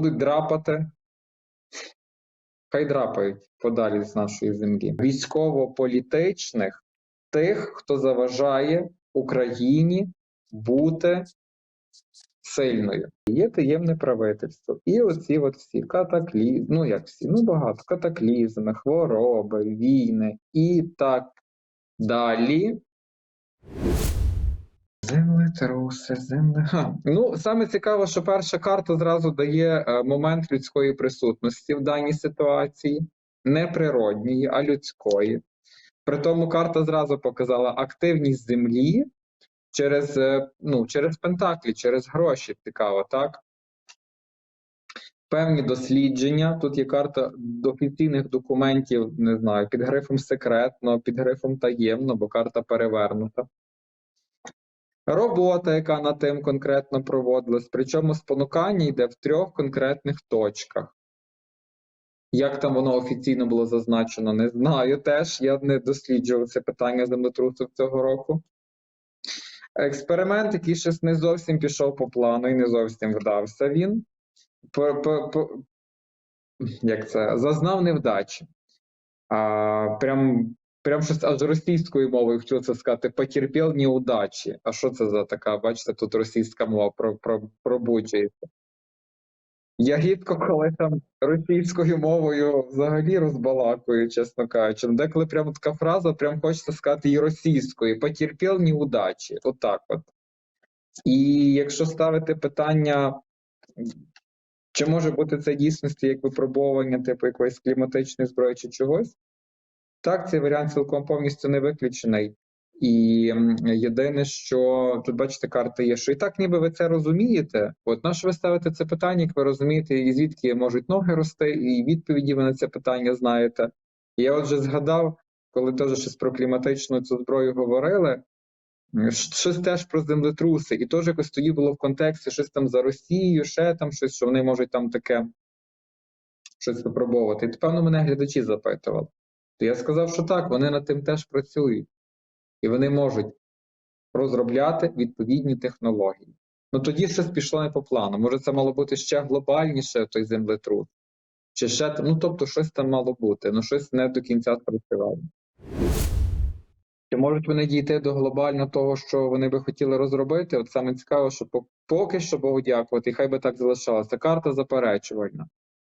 Будуть драпати. Хай драпають подалі з нашої землі. Військово-політичних тих, хто заважає Україні бути сильною. Є таємне правительство. І оці от всі катаклізми, ну як всі, ну багато катаклізми, хвороби, війни і так далі. Землетруси, земле. Ха. Ну, саме цікаво, що перша карта зразу дає е, момент людської присутності в даній ситуації, не природньої, а людської. При тому карта зразу показала активність землі через, е, ну, через пентаклі, через гроші. Цікаво, так? Певні дослідження. Тут є карта офіційних документів, не знаю, під грифом секретно, під грифом таємно, бо карта перевернута. Робота, яка над тим конкретно проводилась, причому спонукання йде в трьох конкретних точках. Як там воно офіційно було зазначено, не знаю теж. Я не досліджував це питання землетрусу цього року. Експеримент, який щось не зовсім пішов по плану і не зовсім вдався він. Як це? Зазнав невдачі. А, прям, прям щось аж російською мовою хотів це сказати, потерпів неудачі. А що це за така, бачите, тут російська мова про, про, пробуджується. Я рідко коли там російською мовою взагалі розбалакую, чесно кажучи. Ну, Деколи прямо така фраза, прям хочеться сказати і російською. Потерпів неудачі. Отак от. І якщо ставити питання, чи може бути це дійсності як випробовування, типу якоїсь кліматичної зброї чи чогось? Так, цей варіант цілком повністю не виключений. І єдине, що тут бачите, карти є, що і так, ніби ви це розумієте. От що ви ставите це питання, як ви розумієте, і звідки можуть ноги рости, і відповіді ви на це питання знаєте. Я отже згадав, коли теж щось про кліматичну цю зброю говорили, щось теж про землетруси, і теж якось тоді було в контексті щось там за Росією, ще там щось, що вони можуть там таке щось випробовувати. І певно мене глядачі запитували. То я сказав, що так, вони над тим теж працюють і вони можуть розробляти відповідні технології. Ну тоді щось пішло не по плану. Може, це мало бути ще глобальніше той землетрус, чи ще ну тобто, щось там мало бути, ну щось не до кінця спрацювало. Чи можуть вони дійти до глобально того, що вони би хотіли розробити? От саме цікаво, що поки що Богу дякувати, і хай би так залишалося. Карта заперечувальна.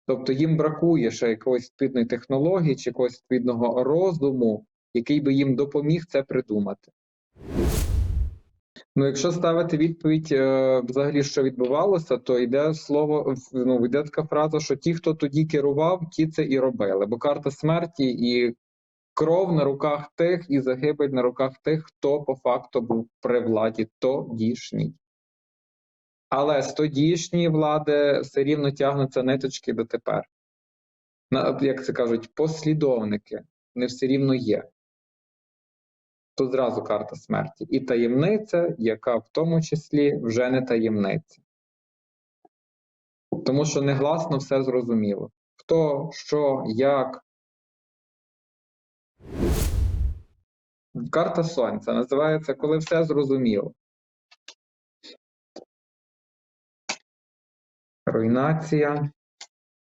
Тобто їм бракує ще якоїсь відповідної технології чи якогось відповідного розуму, який би їм допоміг це придумати. Ну, якщо ставити відповідь е, взагалі, що відбувалося, то йде слово, ну, йде така фраза, що ті, хто тоді керував, ті це і робили. Бо карта смерті і кров на руках тих, і загибель на руках тих, хто по факту був при владі тодішній. Але з тодішньої влади все рівно тягнуться ниточки дотепер. Як це кажуть, послідовники не все рівно є. Тут зразу карта смерті. І таємниця, яка в тому числі вже не таємниця. Тому що негласно все зрозуміло. Хто, що, як. Карта Сонця називається Коли все зрозуміло. Руйнація,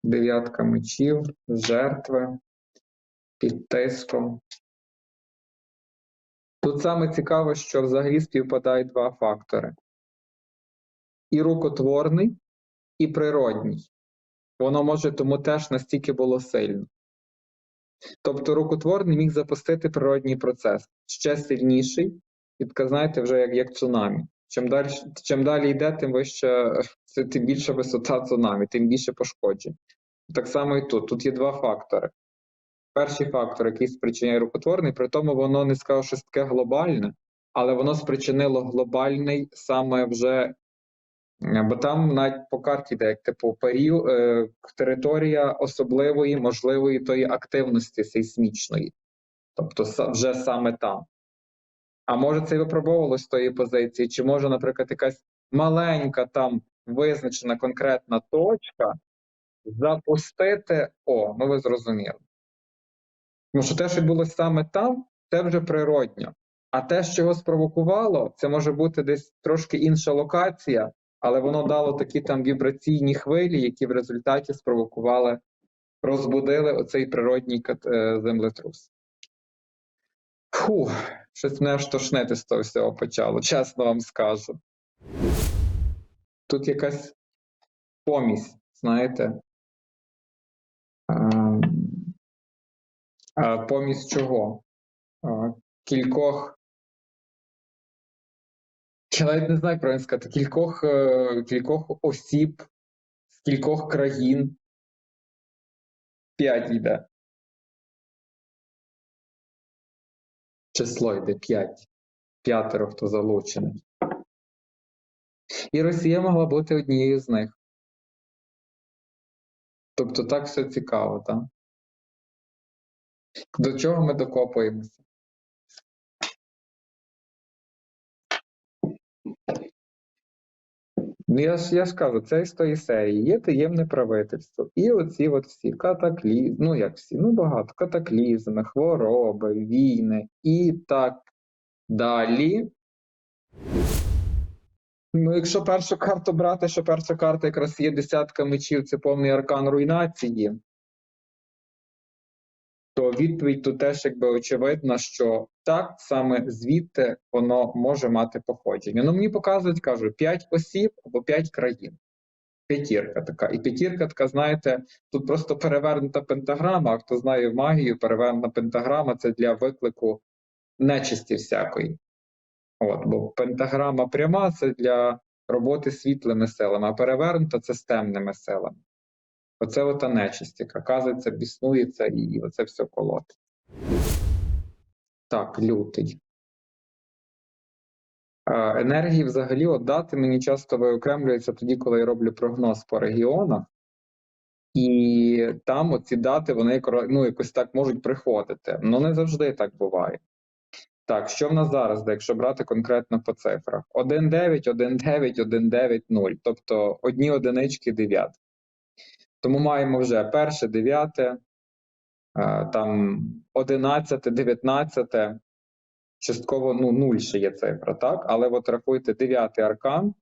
дев'ятка мечів, жертви, під тиском. Тут саме цікаве, що взагалі співпадають два фактори: і рукотворний, і природній. Воно може тому теж настільки було сильно. Тобто рукотворний міг запустити природній процес ще сильніший, і знаєте, вже як, як цунамі. Чим далі, чим далі йде, тим вище, тим більша висота цунамі, тим більше пошкоджень. Так само і тут. Тут є два фактори. Перший фактор, який спричиняє рукотворний, при тому воно не сказав щось таке глобальне, але воно спричинило глобальний саме вже, е, бо там навіть по карті йде, як типу період, е, територія особливої, можливої тої активності сейсмічної. Тобто вже саме там. А може це і випробовувалось з тої позиції, чи може, наприклад, якась маленька там визначена конкретна точка запустити, о, ну ви зрозуміли. Тому що те, що відбулося саме там, це вже природньо. А те, що його спровокувало, це може бути десь трошки інша локація, але воно дало такі там вібраційні хвилі, які в результаті спровокували, розбудили оцей природній е, землетрус. Фу, щось мене аж з того всього почало, чесно вам скажу. Тут якась помість, знаєте. А помість чого? А, Кількох. Я навіть не знаю, правильно сказати, кількох, е, кількох осіб з кількох країн. П'ять йде. Число йде п'ять. П'ятеро, хто залучений. І Росія могла бути однією з них. Тобто так все цікаво, так? До чого ми докопуємося? Ну, я ж, я ж кажу, це із тої серії. Є таємне правительство. І оці от всі катаклізми, ну як всі, ну багато, катаклізми, хвороби, війни і так далі. Ну, якщо першу карту брати, що перша карта якраз є десятка мечів, це повний аркан руйнації, відповідь тут теж якби очевидна, що так саме звідти воно може мати походження. Ну мені показують, кажу, 5 осіб або 5 країн. П'ятірка така. І п'ятірка така, знаєте, тут просто перевернута пентаграма. А хто знає магію, перевернута пентаграма це для виклику нечисті всякої. От, бо пентаграма пряма це для роботи світлими силами, а перевернута це з темними силами. Оце ота нечисть, яка казується, біснується і оце все колотить. Так, лютий. Енергії взагалі дати мені часто виокремлюються тоді, коли я роблю прогноз по регіонах, і там оці дати вони ну, якось так можуть приходити. Ну не завжди так буває. Так, що в нас зараз, якщо брати конкретно по цифрах? 1,9, 1,9, 1,9, 0. Тобто одні одинички дев'ятки. Тому маємо вже перше, дев'яте, е, там 11, 19, частково ну, 0 ще є цифра, так? Але от рахуйте дев'ятий аркан,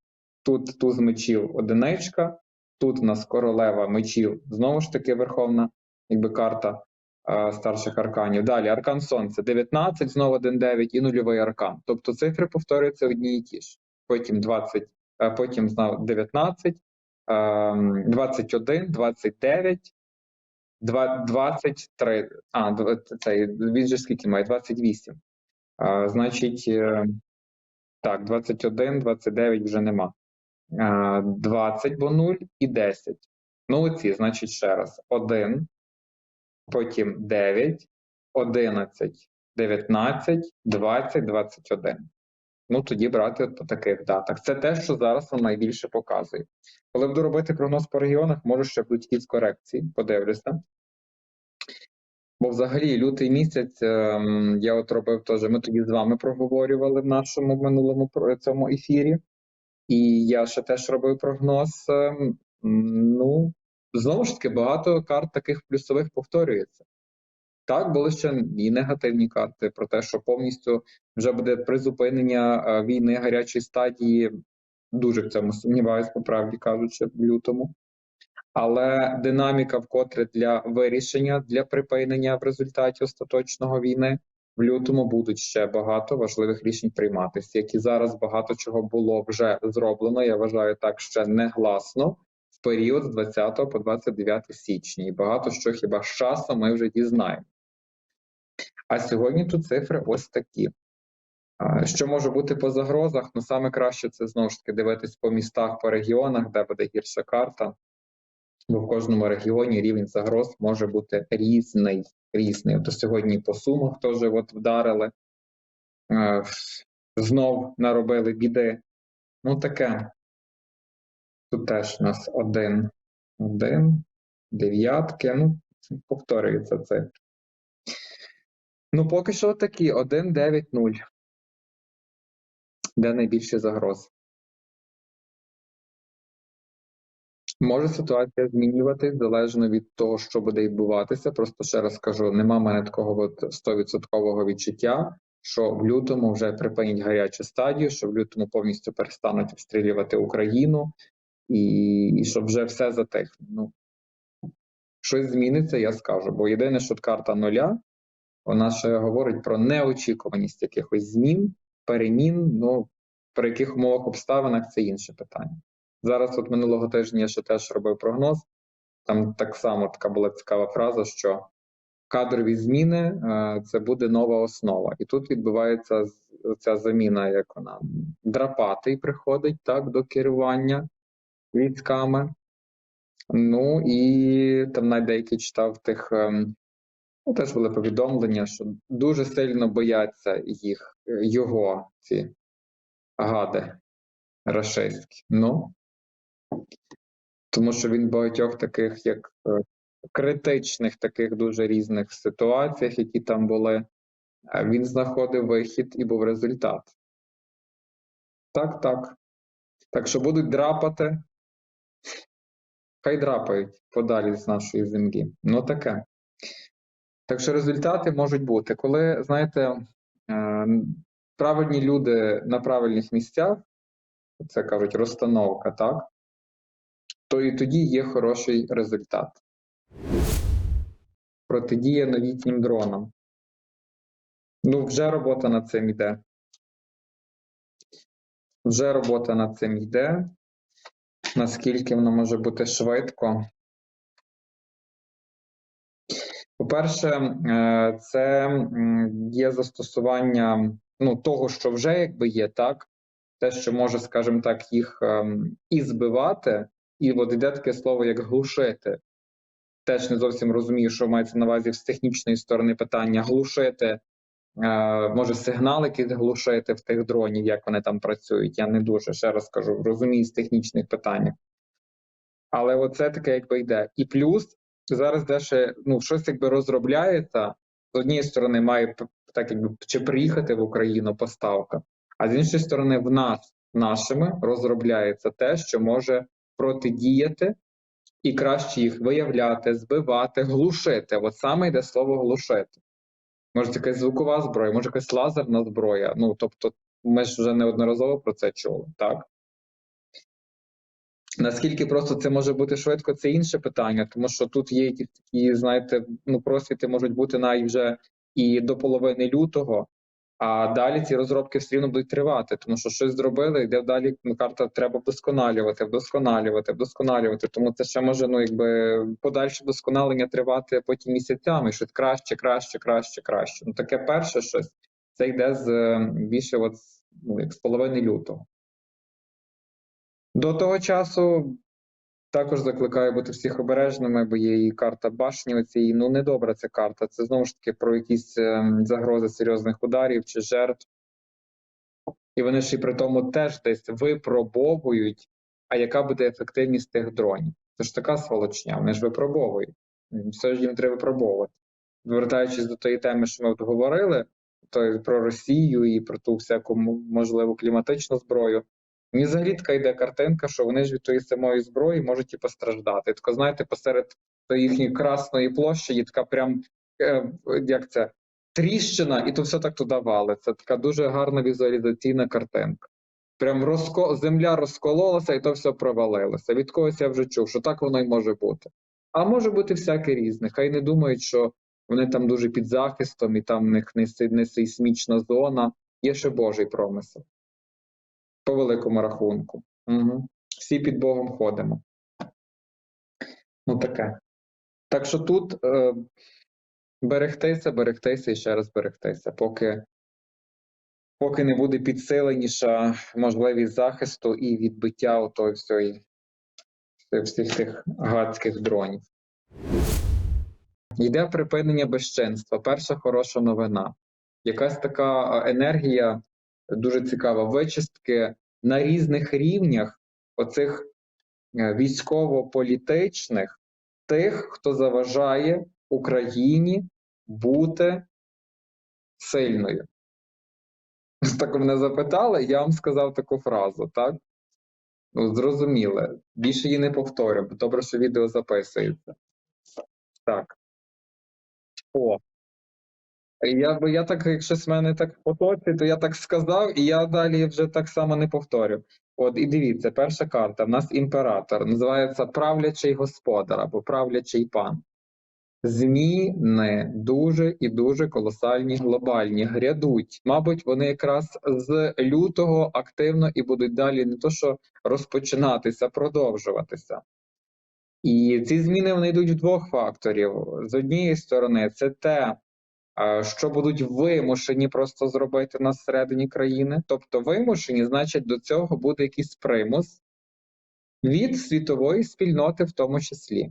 тут туз мечів одиничка, тут у нас королева мечів, знову ж таки верховна, якби карта е, старших арканів. Далі аркан Сонця 19, знову 1,9 і нульовий аркан. Тобто цифри повторюються одні і ті ж. Потім 20, е, потім знову 19, ем, 21, 29, два- 23, а, цей, він же скільки має? 28. А, значить, е, так, 21, 29 вже нема. 20, бо 0 і 10. Ну, оці, значить, ще раз. 1, потім 9, 11, 19, 20, 21. Ну, тоді брати по таких датах. Це те, що зараз вам найбільше показує. Коли буду робити прогноз по регіонах, може ще будуть якісь корекції, подивлюся. Бо взагалі лютий місяць ем, я от робив теж. Ми тоді з вами проговорювали в нашому минулому цьому ефірі, і я ще теж робив прогноз. ем, Ну, знову ж таки, багато карт таких плюсових повторюється. Так, були ще і негативні карти про те, що повністю вже буде призупинення е, війни гарячої стадії. Дуже в цьому сумніваюсь, по правді кажучи, в лютому. Але динаміка, вкотре для вирішення, для припинення в результаті остаточного війни в лютому будуть ще багато важливих рішень прийматися, які зараз багато чого було вже зроблено. Я вважаю так ще негласно в період з 20 по 29 січня. І багато що хіба з часом ми вже дізнаємо. А сьогодні тут цифри ось такі. Що може бути по загрозах? Ну саме краще це знову ж таки дивитись по містах, по регіонах, де буде гірша карта. Бо в кожному регіоні рівень загроз може бути різний. різний. От сьогодні по сумах теж от вдарили, знов наробили біди. Ну таке. Тут теж у нас один, один, дев'ятки. Ну, повторюється це. Ну, поки що такі 1, 9, 0. Де найбільше загроз? Може ситуація змінюватись залежно від того, що буде відбуватися. Просто ще раз кажу, нема в мене такого от 100% відчуття. що в лютому вже припинять гарячу стадію, що в лютому повністю перестануть обстрілювати Україну, і, і щоб вже все затихне. Ну, щось зміниться, я скажу. Бо єдине, що карта нуля, вона ще говорить про неочікуваність якихось змін, перемін. Ну, при яких умовах обставинах це інше питання. Зараз, от минулого тижня, я ще теж робив прогноз. Там так само така була цікава фраза, що кадрові зміни е, це буде нова основа. І тут відбувається ця заміна, як вона драпатий приходить так до керування військами. Ну і там навіть деякі читав тих, ем, теж були повідомлення, що дуже сильно бояться їх, його ці гади рашистські. Ну тому що він багатьох таких, як е, критичних, таких дуже різних ситуаціях, які там були, е, він знаходив вихід і був результат. Так, так. Так що будуть драпати, хай драпають подалі з нашої землі. Ну таке. Так що результати можуть бути. Коли, знаєте, е, правильні люди на правильних місцях, це кажуть розстановка, так? То і тоді є хороший результат. Протидія новітнім дронам. Ну, вже робота над цим йде. Вже робота над цим йде. Наскільки воно може бути швидко? По-перше, е, це є застосування ну, того, що вже якби є, так? Те, що може, скажімо так, їх ем, і збивати, і от йде таке слово, як глушити. Теж не зовсім розумію, що мається на увазі з технічної сторони питання глушити. Е, може, сигналики глушити в тих дронів, як вони там працюють. Я не дуже ще раз кажу, розумію з технічних питань. Але оце таке якби йде. І плюс зараз де ще ну, щось якби розробляється. З однієї сторони, має так якби чи приїхати в Україну поставка, а з іншої сторони, в нас нашими розробляється те, що може протидіяти і краще їх виявляти, збивати, глушити. От саме йде слово глушити. Може, якась звукова зброя, може якась лазерна зброя. Ну тобто, ми ж вже неодноразово про це чули, так? Наскільки просто це може бути швидко, це інше питання, тому що тут є якісь такі, знаєте, ну просвіти можуть бути навіть вже і до половини лютого, а далі ці розробки все рівно будуть тривати, тому що щось зробили, йде далі ну, карта треба вдосконалювати, вдосконалювати, вдосконалювати. Тому це ще може ну якби подальше вдосконалення тривати потім місяцями, щось краще, краще, краще, краще. Ну таке перше щось це йде з е, більше от, ну, як з половини лютого. До того часу також закликаю бути всіх обережними, бо є і карта башні. Оцієї ну недобра ця карта. Це знову ж таки про якісь ем, загрози серйозних ударів чи жертв. І вони ж і при тому теж десь випробовують, а яка буде ефективність тих дронів. Це ж така сволочня, вони ж випробовують. Все ж їм треба випробовувати. Звертаючись до тої теми, що ми от говорили, то про Росію і про ту всяку можливу кліматичну зброю. Мені взагалі така йде картинка, що вони ж від тої самої зброї можуть і постраждати. Тако, знаєте, посеред їхньої красної площі є така прям е, як це тріщина, і то все так туди валиться. Така дуже гарна візуалізаційна картинка. Прям розко... земля розкололася, і то все провалилося. Від когось я вже чув, що так воно й може бути. А може бути всяке різне. Хай не думають, що вони там дуже під захистом, і там в них не, не сейсмічна зона. Є ще Божий промисел. По великому рахунку. Угу. Всі під Богом ходимо. Ну таке. Так що тут е, берегтися, берегтися і ще раз берегтися, поки, поки не буде підсиленіша можливість захисту і відбиття отої всієї, всіх тих гадських дронів. Йде припинення безчинства. Перша хороша новина. Якась така е, енергія дуже цікава. Вичистки на різних рівнях оцих е, військово-політичних тих, хто заважає Україні бути сильною. Так мене запитали, я вам сказав таку фразу, так? Ну, зрозуміле. Більше її не повторю, бо добре, що відео записується. Так. О. Я, бо я так, якщо з мене так поточить, то я так сказав, і я далі вже так само не повторю. От і дивіться, перша карта. В нас імператор, називається правлячий господар або правлячий пан. Зміни дуже і дуже колосальні, глобальні, грядуть. Мабуть, вони якраз з лютого активно і будуть далі не то, що розпочинатися, продовжуватися. І ці зміни вони йдуть в двох факторів. З однієї сторони, це те, що будуть вимушені просто зробити нас всередині країни. Тобто, вимушені, значить, до цього буде якийсь примус від світової спільноти, в тому числі.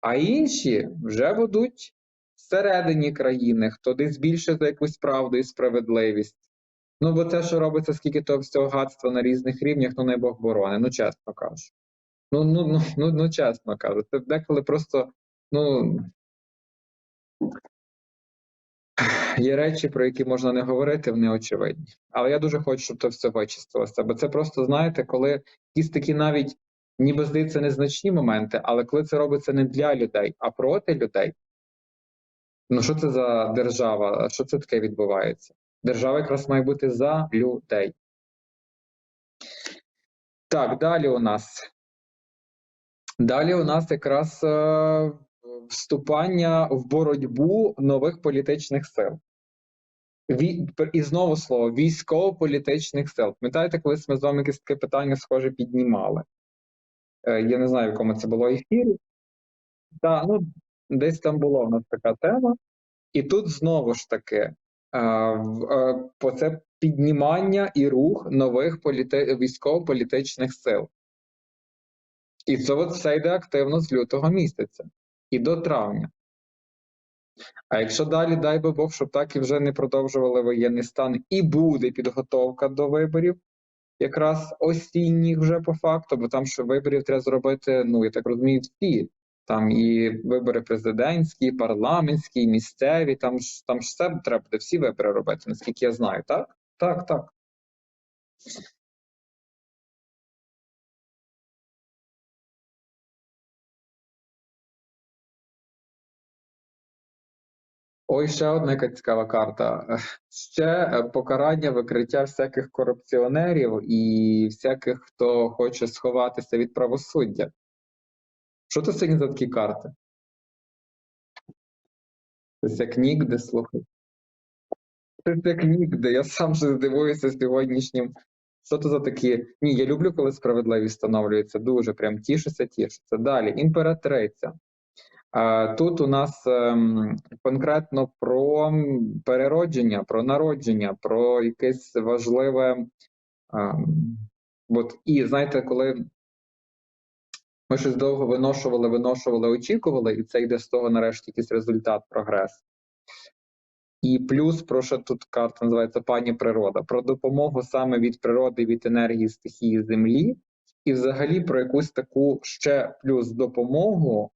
А інші вже будуть всередині країни, хто десь більше за якусь правду і справедливість. Ну, бо те, що робиться, скільки того всього гадства на різних рівнях, ну не Бог борони, ну чесно кажу. Ну, ну, ну, ну, ну чесно кажу, це деколи просто, ну. Є речі, про які можна не говорити, вони очевидні. Але я дуже хочу, щоб це все вичистилося. Бо це просто, знаєте, коли якісь такі навіть, ніби здається, незначні моменти, але коли це робиться не для людей, а проти людей. Ну, що це за держава? Що це таке відбувається? Держава якраз має бути за людей. Так, далі у нас. Далі у нас якраз е, вступання в боротьбу нових політичних сил. Ві... І знову слово військово-політичних сил. Пам'ятаєте, колись ми з вами якесь таке питання схоже піднімали? Е, я не знаю, в якому це було ефірі. Так, ну десь там була в нас така тема. І тут знову ж таки е, е, це піднімання і рух нових політи... військово-політичних сил. І це от все йде активно з лютого місяця і до травня. А якщо далі, дай би Бог, щоб так і вже не продовжували воєнний стан, і буде підготовка до виборів, якраз осінніх вже по факту, бо там що виборів треба зробити, ну я так розумію, всі. Там і вибори президентські, і парламентські, і місцеві, там ж там ж все треба буде всі вибори робити, наскільки я знаю, так? Так, так. Ой, ще одна яка цікава карта. Ще е, покарання, викриття всяких корупціонерів і всяких, хто хоче сховатися від правосуддя. Що це сьогодні за такі карти? Це як нігде, слухай. Це як нігде. Я сам же здивуюся сьогоднішнім. Що це за такі? Ні, я люблю, коли справедливість встановлюється. Дуже прям тішуся, тішуся. Далі, імператриця. Тут у нас ем, конкретно про переродження, про народження, про якесь важливе. ем, от, і знаєте, коли ми щось довго виношували, виношували, очікували, і це йде з того нарешті якийсь результат, прогрес. І плюс, про що тут карта називається пані природа, про допомогу саме від природи, від енергії стихії землі, і взагалі про якусь таку ще плюс допомогу,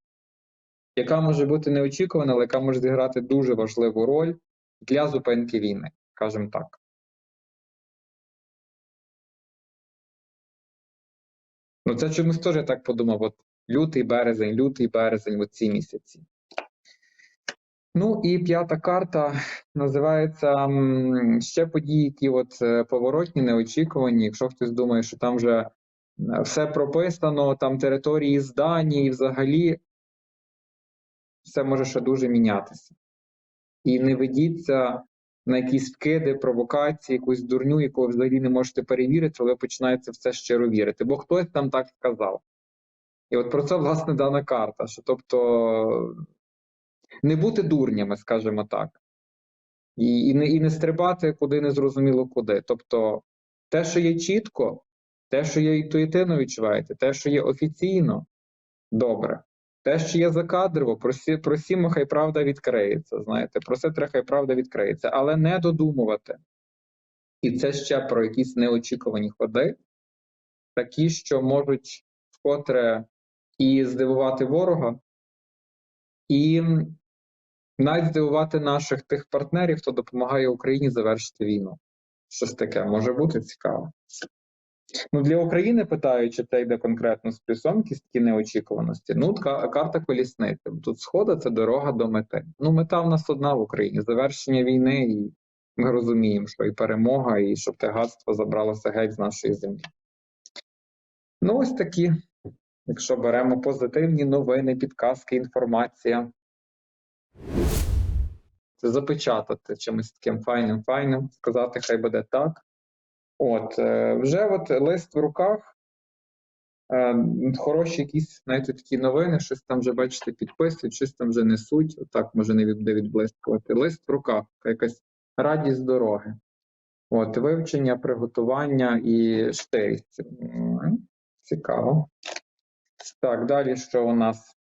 яка може бути неочікувана, але яка може зіграти дуже важливу роль для зупинки війни, скажімо так. Ну, це чомусь теж я так подумав: от лютий березень, лютий березень, от ці місяці. Ну і п'ята карта називається ще події, які от е, поворотні, неочікувані. Якщо хтось думає, що там вже е, все прописано, там території здані, і взагалі все може ще дуже мінятися. І не ведіться на якісь вкиди, провокації, якусь дурню, яку ви взагалі не можете перевірити, але ви починаєте в це щиро вірити, бо хтось там так сказав. І от про це, власне, дана карта. Що тобто не бути дурнями, скажімо так, і, і, не, і не стрибати куди не зрозуміло куди. Тобто, те, що є чітко, те, що є інтуїтивно відчуваєте, те, що є офіційно, добре. Те, що є закадрово, просі, просімо, хай правда відкриється. Знаєте, просити, хай правда відкриється, але не додумувати. І це ще про якісь неочікувані ходи, такі, що можуть вкотре і здивувати ворога, і навіть здивувати наших тих партнерів, хто допомагає Україні завершити війну. Щось таке може бути цікаво. Ну, для України питають, чи це йде конкретно з плюсом кістки неочікуваності. Ну, карта колісниці. Тут схода це дорога до мети. Ну, мета в нас одна в Україні завершення війни, і ми розуміємо, що і перемога, і щоб те гадство забралося геть з нашої землі. Ну, ось такі. Якщо беремо позитивні новини, підказки, інформація. Це запечатати чимось таким файним, файним, сказати, хай буде так. От, е, вже от лист в руках, е, хороші якісь, знаєте, такі новини, щось там вже, бачите, підписують, щось там вже несуть, отак може не буде відблискувати. Лист в руках, якась радість дороги. От, вивчення, приготування і штирість. Цікаво. Так, далі що у нас?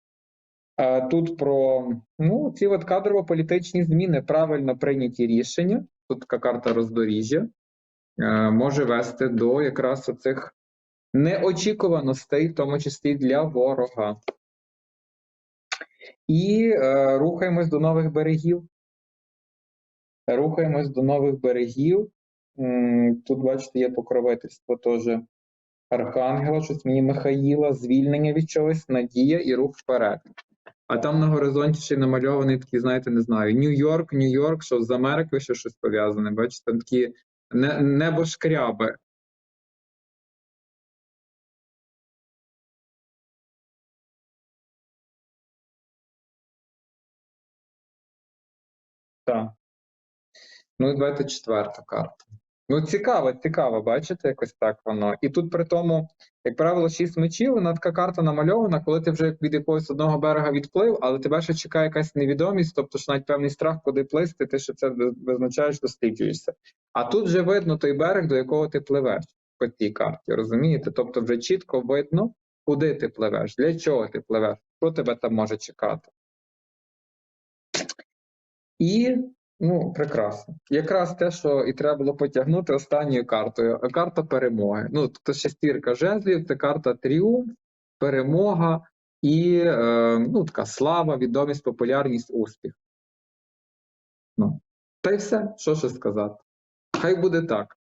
Е, Тут про ну, ці от кадрово-політичні зміни, правильно прийняті рішення. Тут така карта роздоріжжя може вести до якраз оцих неочікуваностей, в тому числі для ворога. І е, рухаємось до нових берегів. Рухаємось до нових берегів. Тут, бачите, є покровительство теж Архангела, щось мені Михаїла, звільнення від чогось, надія і рух вперед. А там на горизонті ще й намальований такий, знаєте, не знаю, Нью-Йорк, Нью-Йорк, що з Америкою ще щось пов'язане. Бачите, там такі небошкряби. Так. Ну і давайте четверта карта. Ну, цікаво, цікаво, бачите, якось так воно. І тут при тому, як правило, шість мечів, вона така карта намальована, коли ти вже від якогось одного берега відплив, але тебе ще чекає якась невідомість, тобто ж навіть певний страх, куди плисти, ти ще це визначаєш, досліджуєшся. А тут вже видно той берег, до якого ти пливеш по цій карті, розумієте? Тобто вже чітко видно, куди ти пливеш, для чого ти пливеш, що тебе там може чекати. І Ну, прекрасно. Якраз те, що і треба було потягнути останньою картою. Карта перемоги. Ну, тобто шестірка жезлів, це карта тріумф, перемога і е, ну, така слава, відомість, популярність, успіх. Ну, та й все, що ще сказати. Хай буде так.